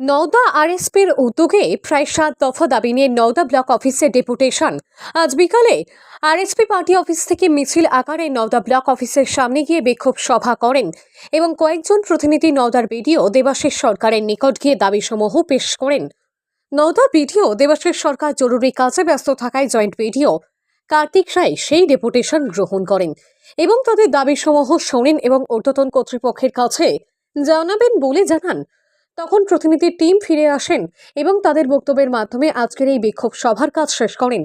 নওদা আরএসপির উদ্যোগে প্রায় সাত দফা দাবি নিয়ে নওদা ব্লক অফিসে ডেপুটেশন। আজ বিকালে আরএসপি পার্টি অফিস থেকে মিছিল আকারে নওদা ব্লক অফিসের সামনে গিয়ে বিক্ষোভ সভা করেন এবং কয়েকজন প্রতিনিধি নওদার বিডিও দেবাশিস সরকারের নিকট গিয়ে দাবিসমূহ পেশ করেন। নওদা বিডিও দেবাশিস সরকার জরুরি কাজে ব্যস্ত থাকায় জয়েন্ট বিডিও কার্তিক রায় সেই ডেপুটেশন গ্রহণ করেন এবং তাদের দাবিসমূহ শোনেন এবং ঊর্ধ্বতন কর্তৃপক্ষের কাছে জানাবেন বলে জানান তখন প্রতিনিধি টিম ফিরে আসেন এবং তাদের বক্তব্যের মাধ্যমে আজকের এই বিক্ষোভ সভার কাজ শেষ করেন।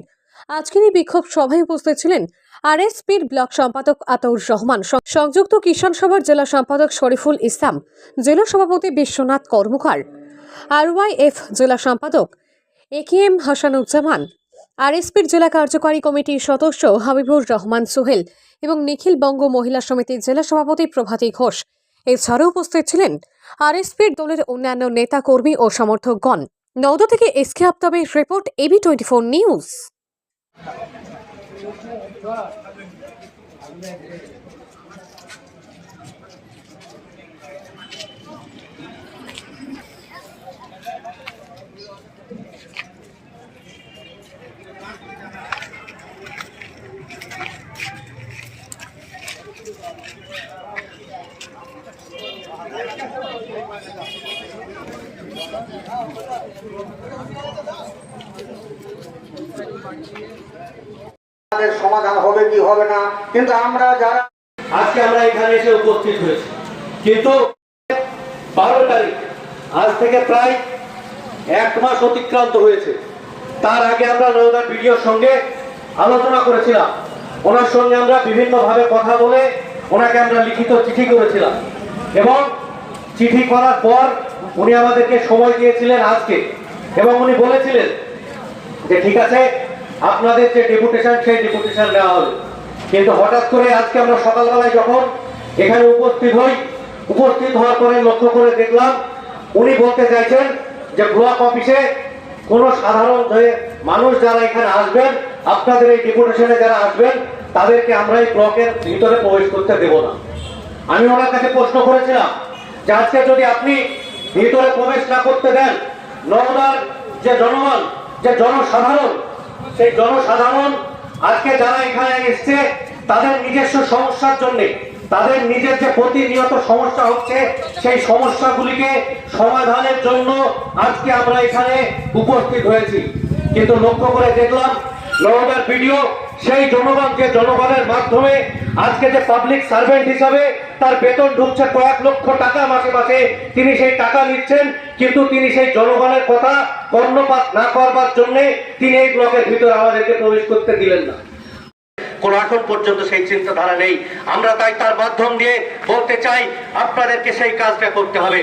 আজকের এই বিক্ষোভ সভায় উপস্থিত ছিলেন আরএসপির ব্লক সম্পাদক আতাউর রহমান সংযুক্ত কিষাণ সভার জেলা সম্পাদক শরীফুল ইসলাম, জেলা সভাপতি বিশ্বনাথ কর্মকার, আরওয়াইএফ জেলা সম্পাদক এ কে এম হাসানুজ্জামান আর আরএসপির জেলা কার্যকারী কমিটির সদস্য হাবিবুর রহমান সোহেল এবং নিখিল বঙ্গ মহিলা সমিতির জেলা সভাপতি প্রভাতী ঘোষ এছাড়াও উপস্থিত ছিলেন আরএসপির দলের অন্যান্য নেতা কর্মী ও সমর্থকগণ। নওদা থেকে SK আফতাবের report AB twenty four news. সমাধান হবে কি হবে না? কিন্তু আমরা যারা আজকে আমরা এখানে এসে উপস্থিত হয়েছি। কিন্তু বারো তারিখ, আজ থেকে প্রায় এক মাস অতিক্রান্ত হয়েছে। তার আগে আমরা নওদার ভিডিওর সঙ্গে আলোচনা করেছিলাম। ওনার সঙ্গে আমরা বিভিন্নভাবে কথা বলে ওনাকে আমরা লিখিত চিঠি করেছিলাম। এবং চিঠি করার পর উনি আমাদেরকে সময় দিয়েছিলেন আজকে। এবং উনি বলেছিলেন যে, ঠিক আছে, আপনাদের যে ডেপুটেশন, সেই ডেপুটেশন নেওয়া হবে। কিন্তু হঠাৎ করে আজকে আমরা সকালবেলায় যখন এখানে উপস্থিত হই, উপস্থিত হওয়ার পরে লক্ষ্য করে দেখলাম, উনি বলতে চাইছেন যে, ব্লক অফিসে কোনো সাধারণ মানুষ যারা এখানে আসবেন, আপনাদের এই ডেপুটেশনে যারা আসবেন, তাদেরকে আমরা এই ব্লকের ভিতরে প্রবেশ করতে দেব না। আমি ওনার কাছে প্রশ্ন করেছিলাম আজকে যদি আপনি ভিতরে প্রবেশ না করতে দেন, নওদার যে জনগণ, যে জনসাধারণ, সেই জনসাধারণ আজকে যারা এখানে এসছে, তাদের নিজস্ব সমস্যার জন্য, তাদের নিজের যে প্রতিনিয়ত সমস্যা হচ্ছে, সেই সমস্যাগুলিকে সমাধানের জন্য আজকে আমরা এখানে উপস্থিত হয়েছি। কিন্তু লক্ষ্য করে দেখলাম, নওদার ভিডিও, সেই জনগণকে জনগণের মাধ্যমে আজকে যে পাবলিক সার্ভেন্ট হিসাবে তার বেতন ঢুকছে কয়েক লক্ষ টাকা মাসে মাসে, তিনি সেই টাকা নিচ্ছেন, কিন্তু তিনি সেই জনগণের কথা কর্ণপাত না করবার জন্য তিনি এই ব্লকের ভিতরে আমাদেরকে প্রবেশ করতে দিলেন না। কোন এখন পর্যন্ত সেই চিন্তাধারা নেই। আমরা তাই তার মাধ্যম দিয়ে বলতে চাই, আপনাদেরকে সেই কাজটা করতে হবে।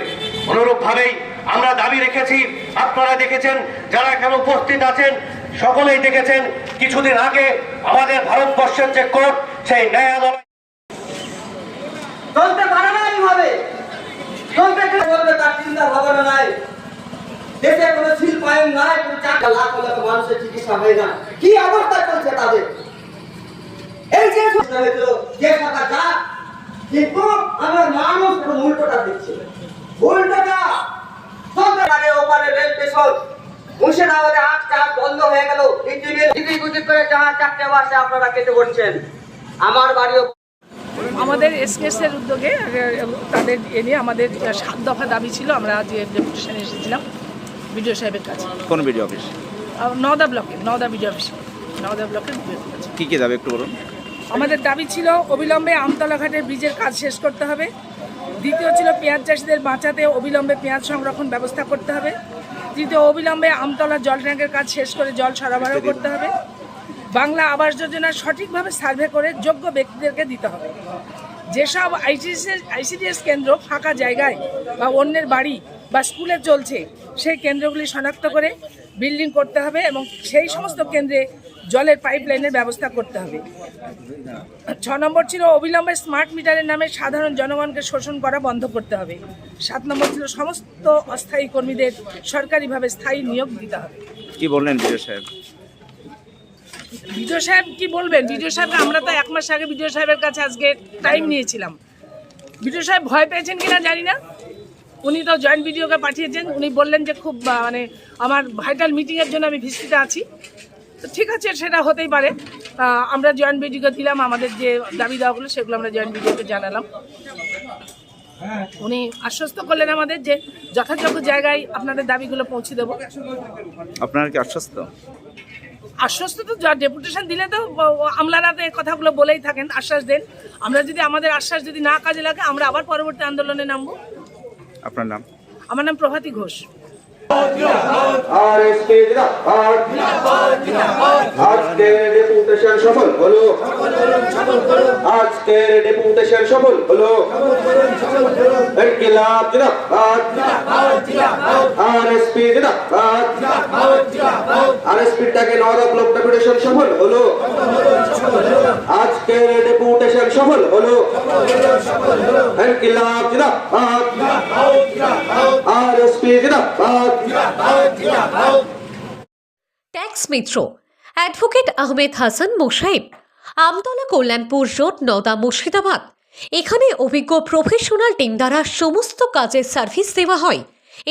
অনুরূপ ভাবেই আমরা দাবি রেখেছি, আপনারা দেখেছেন, যারা এখানে উপস্থিত আছেন, সকলেই দেখেছেন কিছুদিন আগে আমাদের ভারতবর্ষের যে কোর্ট, সেই ন্যায়ালয় চলতে পারে না এইভাবে। চলতে বলবে তার চিন্তা ভাবনা নাই। দেশে কোনো নাই, কোনো চাকা লাখ লাখ মানুষের চিকিৎসা হয় না কি অবস্থা চলছে তাদের? এই যে সরকার যে যা, কিন্তু আমরা মানুষ উল্টোটা দিচ্ছে উল্টোটা! পারে ওপারে রেল স্টেশন আজ চাপ বন্ধ হয়ে গেল গুজি করে যাহা চারটে বাসে আপনারা কেটে পড়ছেন আমার বাড়িও আমাদের এসকেএসের উদ্যোগে তাদের এ নিয়ে আমাদের সাত দফা দাবি ছিল আমরা যে ডেপুটেশনে এসেছিলাম বিডিও সাহেবের কাছে। কোন বিডিও অফিস? নওদা ব্লকে নওদা বিডিও অফিস। নওদা ব্লকের বিডিও কাছে কি কি দাবি একটু বলুন। আমাদের দাবি ছিল অবিলম্বে আমতলা ঘাটের ব্রিজের কাজ শেষ করতে হবে। দ্বিতীয় ছিল পেঁয়াজ চাষিদের বাঁচাতে অবিলম্বে পেঁয়াজ সংরক্ষণ ব্যবস্থা করতে হবে। তৃতীয় অবিলম্বে আমতলা জল ট্যাঙ্কের কাজ শেষ করে জল সরবরাহ করতে হবে। বাংলা আবাস যোজনা সঠিকভাবে সার্ভে করে যোগ্য ব্যক্তিদেরকে দিতে হবে। যেসব আইসিডিএস আইসিডিএস কেন্দ্র ফাঁকা জায়গায় বা অন্যের বাড়ি বা স্কুলে চলছে, সেই কেন্দ্রগুলি শনাক্ত করে বিল্ডিং করতে হবে এবং সেই সমস্ত কেন্দ্রে জলের পাইপলাইনের ব্যবস্থা করতে হবে। ছ নম্বর ছিল অবিলম্বে স্মার্ট মিটারের নামে সাধারণ জনগণকে শোষণ করা বন্ধ করতে হবে। সাত নম্বর ছিল সমস্ত অস্থায়ী কর্মীদের সরকারিভাবে স্থায়ী নিয়োগ দিতে হবে। কি বললেন বিজয় সাহেব? বিজয় সাহেব কি বলবেন? বিজয় সাহেব আমরা তো এক মাস আগে বিজয় সাহেবের কাছে আজকে টাইম নিয়েছিলাম। বিজয় সাহেব ভয় পেয়েছেন কিনা জানি না। উনি তো জয়েন্ট ভিডিওকে পাঠিয়েছেন। উনি বললেন যে খুব মানে আমার ভাইটাল মিটিংয়ের জন্য আমি ভিস্তিতে আছি। তো ঠিক আছে, সেটা হতেই পারে। আমরা জয়েন্ট ভিডিওকে দিলাম, আমাদের যে দাবি দেওয়াগুলো সেগুলো আমরা জয়েন্ট ভিডিওকে জানালাম। উনি আশ্বস্ত করলেন আমাদের যে যথাযোগ্য জায়গায় আপনাদের দাবিগুলো পৌঁছে দেবো। আপনার কি আশ্বস্ত? আশ্বস্ত তো যা ডেপুটেশন দিলে তো আমলারা তো এই কথাগুলো বলেই থাকেন আশ্বাস দেন। আমরা যদি আমাদের আশ্বাস যদি না কাজে লাগে আমরা আবার পরবর্তী আন্দোলনে নামবো। আপনার নাম? আমার নাম প্রভাতী ঘোষ। আর আজকের ডেপুটেশন সফল হলো আজকের ডেপুটেশন সফল হলো সফল হলো। আজকের ডেপুটেশন সফল হলো ইনকিলাব জিন্দাবাদ। আর এস পি জিন্দাবাদ। Tax Mitra advocate Ahmed Hasan Mosaib Amtala Kalyanpur road, Nowda Murshidabad. এখানে অভিজ্ঞ প্রফেশনাল টিম দ্বারা সমস্ত কাজের সার্ভিস দেওয়া হয়।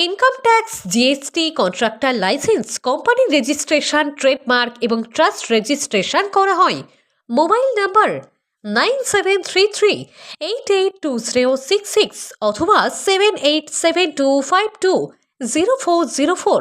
Income tax GST contractor licence কোম্পানির রেজিস্ট্রেশন ট্রেডমার্ক এবং ট্রাস্ট রেজিস্ট্রেশন করা হয়। Mobile number nine seven three three eight eight two zero six six অথবা seven eight seven two five two zero four zero four